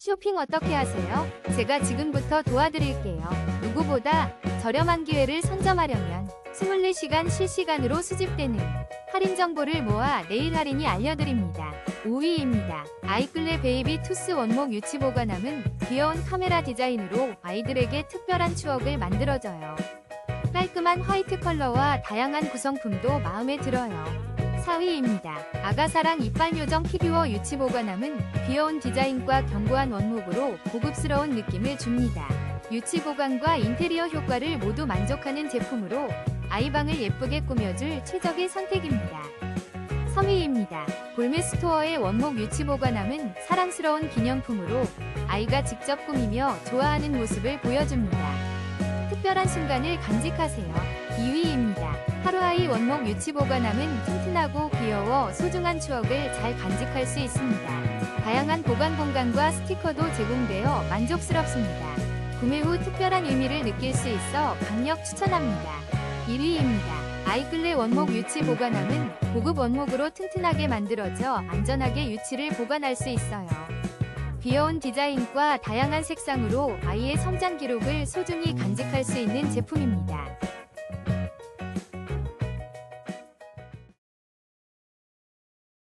쇼핑 어떻게 하세요? 제가 지금부터 도와드릴게요. 누구보다 저렴한 기회를 선점하려면 24시간 실시간으로 수집되는 할인 정보를 모아 내일 할인이 알려드립니다. 5위입니다. 아이클레 베이비 투스 원목 유치 보관함은 귀여운 카메라 디자인으로 아이들에게 특별한 추억을 만들어줘요. 깔끔한 화이트 컬러와 다양한 구성품도 마음에 들어요. 4위입니다. 아가사랑 이빨 요정 피규어 유치 보관함은 귀여운 디자인과 견고한 원목으로 고급스러운 느낌을 줍니다. 유치 보관과 인테리어 효과를 모두 만족하는 제품으로 아이방을 예쁘게 꾸며줄 최적의 선택입니다. 3위입니다. 볼메스토어의 원목 유치 보관함은 사랑스러운 기념품으로 아이가 직접 꾸미며 좋아하는 모습을 보여줍니다. 특별한 순간을 간직하세요. 2위입니다. 하루아이 원목 유치 보관함은 튼튼하고 귀여워 소중한 추억을 잘 간직할 수 있습니다. 다양한 보관 공간과 스티커도 제공되어 만족스럽습니다. 구매 후 특별한 의미를 느낄 수 있어 강력 추천합니다. 1위입니다. 아이클레 원목 유치 보관함은 고급 원목으로 튼튼하게 만들어져 안전하게 유치를 보관할 수 있어요. 귀여운 디자인과 다양한 색상으로 아이의 성장 기록을 소중히 간직할 수 있는 제품입니다.